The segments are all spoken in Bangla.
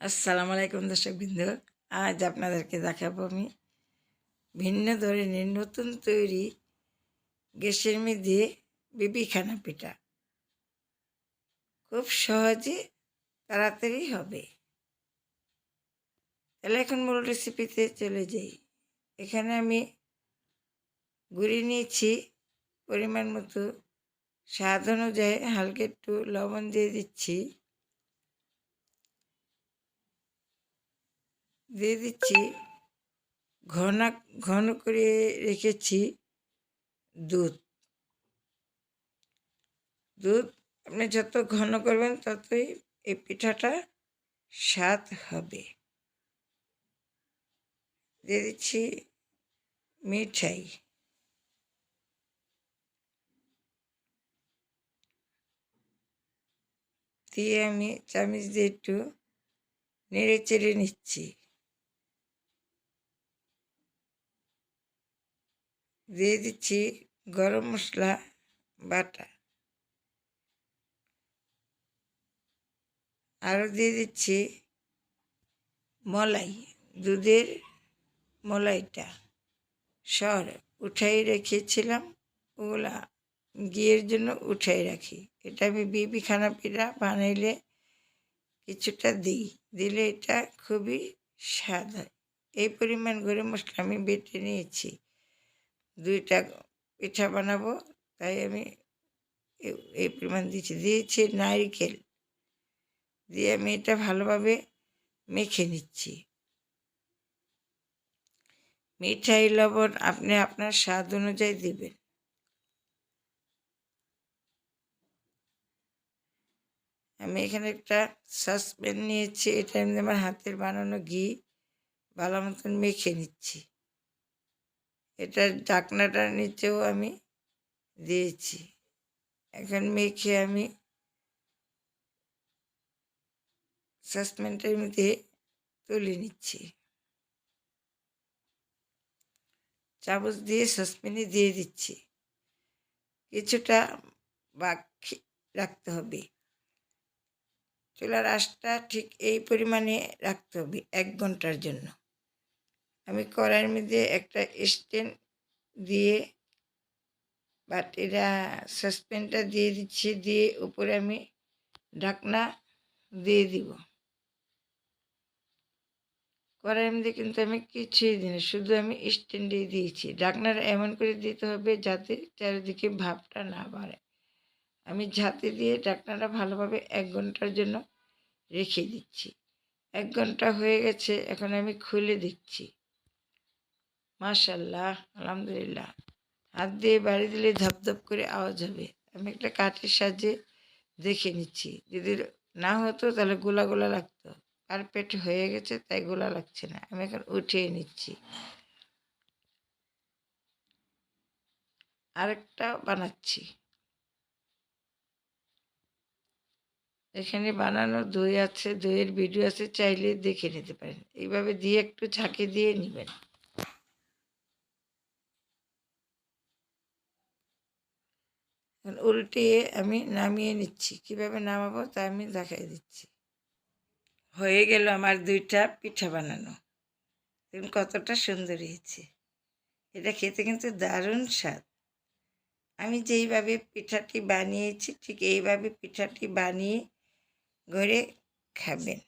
আসসালামু আলাইকুম দর্শক বিন্দু আজ আপনাদেরকে দেখাবো আমি ভিন্ন ধরনের নতুন তৈরি গ্যাসের মধ্যে বিবিখানা পিঠা। খুব সহজে তাড়াতাড়ি হবে। তাহলে এখন মূল রেসিপিতে চলে যাই। এখানে আমি গুঁড়ি নিয়েছি পরিমাণ মতো। স্বাদ অনুযায়ী হালকা একটু লবণ দিয়ে দিচ্ছি। দিয়ে দিচ্ছি। ঘন ঘন করে রেখেছি দুধ। দুধ আপনি যত ঘন করবেন ততই এই পিঠাটা স্বাদ হবে। দিয়ে দিচ্ছি মিঠাই। দিয়ে আমি চামিচ দিয়ে একটু নেড়ে চেড়ে নিচ্ছি। দিয়ে দিচ্ছি গরম মশলা বাটা আরও দিয়ে দিচ্ছি মলাই দুধের মলাইটা সর উঠাই রেখেছিলাম ওগুলা ঘিয়ের জন্য উঠাই রাখি এটা আমি বিবি খানা পিঠা বানাইলে কিছুটা দিই দিলে এটা খুবই স্বাদ হয় এই পরিমাণ গরম মশলা আমি বেটে নিয়েছি দুইটা পিঠা বানাবো, তাই আমি এই পরিমাণ দিয়েছি। দিয়েছি নারিকেল। দিয়ে আমি এটা ভালোভাবে মেখে নিচ্ছি। মিঠাই, লবণ আপনি আপনার স্বাদ অনুযায়ী দিবেন। আমি এখানে একটা সসপ্যান নিয়েছি। এটা আমি আমার হাতের বানানো ঘি ভালো মতন মেখে নিচ্ছি। এটার ঢাকনাটার নিচেও আমি দিয়েছি। এখন মেখে আমি সাসপেন্টের মধ্যে তুলে নিচ্ছি। চামচ দিয়ে সসপ্যানে দিয়ে দিচ্ছি। কিছুটা বাকি রাখতে হবে। চুলার আঁশটা ঠিক এই পরিমাণে রাখতে হবে এক ঘণ্টার জন্য। আমি কড়াইয়ের মধ্যে একটা স্ট্যান্ড দিয়ে বাটিরা সসপ্যানটা দিয়ে দিচ্ছি, দিয়ে উপরে আমি ঢাকনা দিয়ে দিব। কড়াইয়ের মধ্যে কিন্তু আমি কিছুই দিই না, শুধু আমি স্ট্যান্ডে দিয়েছি। ঢাকনাটা এমন করে দিতে হবে যাতে চারিদিকে ভাবটা না বাড়ে। আমি ঝাঁতে দিয়ে ঢাকনাটা ভালোভাবে এক ঘণ্টার জন্য রেখে দিচ্ছি। এক ঘণ্টা হয়ে গেছে, এখন আমি খুলে দিচ্ছি। মাশাল্লাহ আলহামদুলিল্লাহ। হাত দিয়ে বাড়ি দিলে ধপধপ করে আওয়াজ হবে। আমি একটা কাঠের সাহায্যে দেখে নিচ্ছি। যদি না হতো তাহলে গোলা গোলা লাগতো। কার্পেট হয়ে গেছে তাই গোলা লাগছে না। আমি এখন উঠিয়ে নিচ্ছি। আরেকটা বানাচ্ছি। এখানে বানানো দই আছে, দইয়ের ভিডিও আছে, চাইলে দেখে নিতে পারেন। এইভাবে দিয়ে একটু ঝাঁকে দিয়ে নেবেন। উল্টিয়ে আমি নামিয়ে নিচ্ছি। কীভাবে নামাবো তা আমি দেখাই দিচ্ছি। হয়ে গেল আমার দুইটা পিঠা বানানো। দেখুন কতটা সুন্দর হয়েছে। এটা খেতে কিন্তু দারুণ স্বাদ। আমি যেইভাবে পিঠাটি বানিয়েছি, ঠিক এইভাবে পিঠাটি বানিয়ে ঘরে খাবেন।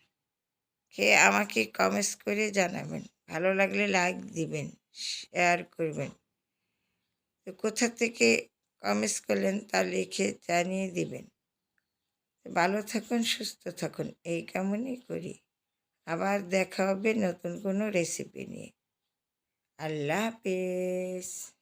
খেয়ে আমাকে কমেন্টস করে জানাবেন। ভালো লাগলে লাইক দিবেন শেয়ার করবেন। তো কোথা থেকে কমেন্টস করলেন, তা লিখে জানিয়ে দিবেন। ভালো থাকুন, সুস্থ থাকুন, এই কেমনই করি। আবার দেখা হবে নতুন কোনো রেসিপি নিয়ে। আল্লাহ হাফেজ।